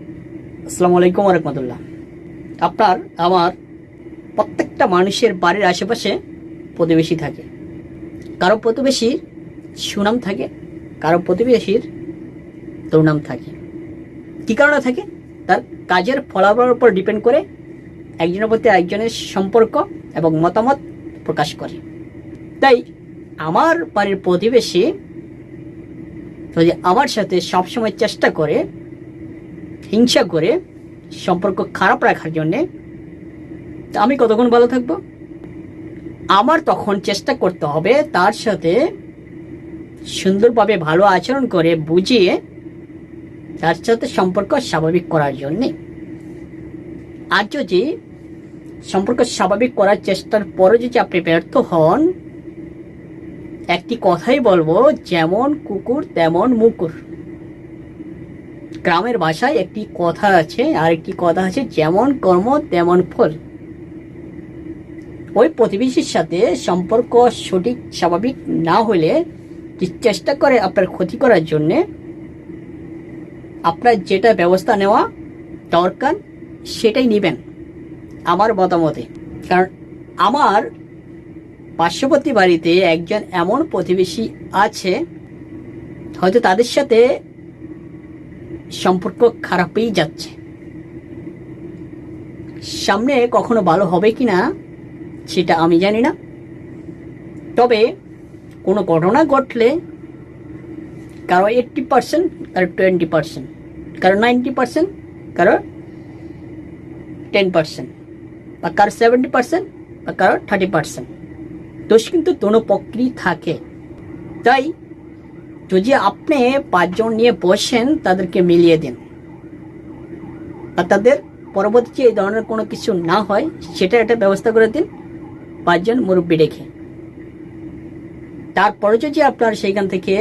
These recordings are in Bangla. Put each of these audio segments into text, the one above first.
আসসালামু আলাইকুম রহমতুল্লাহ আপনার, আমার প্রত্যেকটা মানুষের বাড়ির আশেপাশে প্রতিবেশী থাকে। কারও প্রতিবেশীর সুনাম থাকে, কারও প্রতিবেশীর দুর্নাম থাকে। কী কারণে থাকে? তার কাজের ফলাফলের উপর ডিপেন্ড করে একজনের প্রতি একজনের সম্পর্ক এবং মতামত প্রকাশ করে। তাই আমার বাড়ির প্রতিবেশী যদি আমার সাথে সবসময় চেষ্টা করে হিংসা করে সম্পর্ক খারাপ রাখার জন্যে আমি কতক্ষণ ভালো থাকব? আমার তখন চেষ্টা করতে হবে তার সাথে সুন্দরভাবে ভালো আচরণ করে বুঝিয়ে তার সাথে সম্পর্ক স্বাভাবিক করার জন্যে। আর যদি সম্পর্ক স্বাভাবিক করার চেষ্টার পরে যদি আপনি ব্যর্থ হন, একটি কথাই বলব, যেমন কুকুর তেমন মুকুর। গ্রামের ভাষায় একটি কথা আছে আর একটি কথা আছে, যেমন কর্ম, তেমন ফল। ওই প্রতিবেশীর সাথে সম্পর্ক সঠিক, স্বাভাবিক না হলে চেষ্টা করে আপনার ক্ষতি করার জন্যে, আপনার যেটা ব্যবস্থা নেওয়া দরকার, সেটাই নেবেন, আমার মতামতে। কারণ আমার পার্শ্ববর্তী বাড়িতে একজন এমন প্রতিবেশী আছে, হয়তো তাদের সাথে সম্পর্ক খারাপই যাচ্ছে। সামনে কখনো ভালো হবে কি না সেটা আমি জানি না। তবে কোনো ঘটনা ঘটলে কারও এইট্টি পার্সেন্ট কারও টোয়েন্টি পার্সেন্ট কারও নাইনটি পার্সেন্ট কারও টেন পার্সেন্ট বা কারও সেভেন্টি পার্সেন্ট বা কারও থার্টি পার্সেন্ট দোষ কিন্তু দোনো পক্ষেরই থাকে। তাই যদি আপনি পাঁচজন নিয়ে বসেন, তাদেরকে মিলিয়ে দিন। আর তাদের পরবর্তী এই ধরনের কোনো কিছু না হয়, সেটা একটা ব্যবস্থা করে দিন, পাঁচজন মুরব্বী রেখে। তারপরে যদি আপনার সেইখান থেকে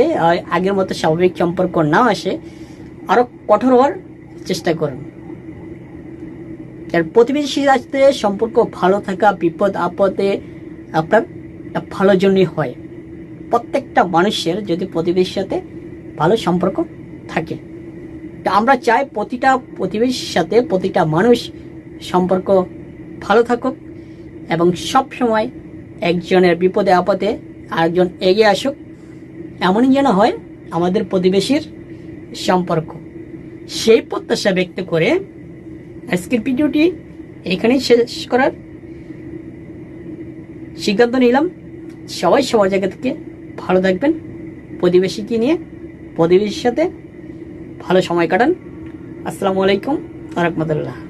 আগের মতো স্বাভাবিক সম্পর্ক না আসে আরও কঠোর হওয়ার চেষ্টা করুন। আর প্রতিবেশীর সাথে সম্পর্ক ভালো থাকা বিপদ আপদে আপনার ভালো জন্যই হয়। প্রত্যেকটা মানুষের যদি প্রতিবেশীর সাথে ভালো সম্পর্ক থাকে। তা আমরা চাই প্রতিটা প্রতিবেশীর সাথে প্রতিটা মানুষ সম্পর্ক ভালো থাকুক এবং সব সময় একজনের বিপদে, আপদে আরেকজন এগিয়ে আসুক। এমনই যেন হয় আমাদের প্রতিবেশীর সম্পর্ক। সেই প্রত্যাশা ব্যক্ত করে আজকের ভিডিওটি এখানেই শেষ করার সিদ্ধান্ত নিলাম। সবাই সবার জায়গা থেকে ভালো থাকবেন প্রতিবেশীকে নিয়ে প্রতিবেশীর সাথে ভালো সময় কাটান। আসসালামু আলাইকুম রহমতুল্লাহ